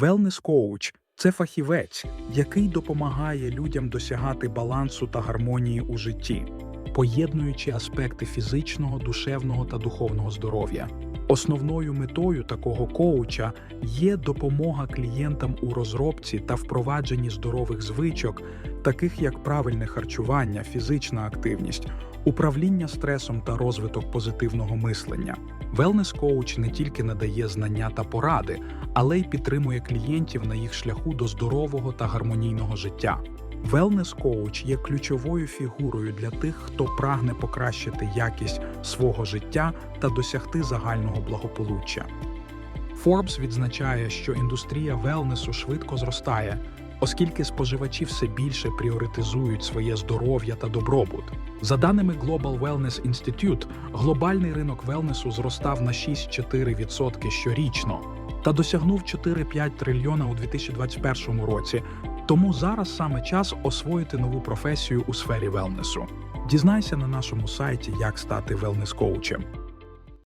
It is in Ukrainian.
Wellness коуч це фахівець, який допомагає людям досягати балансу та гармонії у житті, поєднуючи аспекти фізичного, душевного та духовного здоров'я. Основною метою такого коуча є допомога клієнтам у розробці та впровадженні здорових звичок, таких як правильне харчування, фізична активність, управління стресом та розвиток позитивного мислення. Wellness коуч не тільки надає знання та поради, але й підтримує клієнтів на їх шляху до здорового та гармонійного життя. Wellness коуч є ключовою фігурою для тих, хто прагне покращити якість свого життя та досягти загального благополуччя. Forbes відзначає, що індустрія велнесу швидко зростає, оскільки споживачі все більше пріоритизують своє здоров'я та добробут. За даними Global Wellness Institute, глобальний ринок велнесу зростав на 6,4% щорічно та досягнув 4,5 трильйона у 2021 році. Тому зараз саме час освоїти нову професію у сфері велнесу. Дізнайся на нашому сайті, як стати велнес-коучем.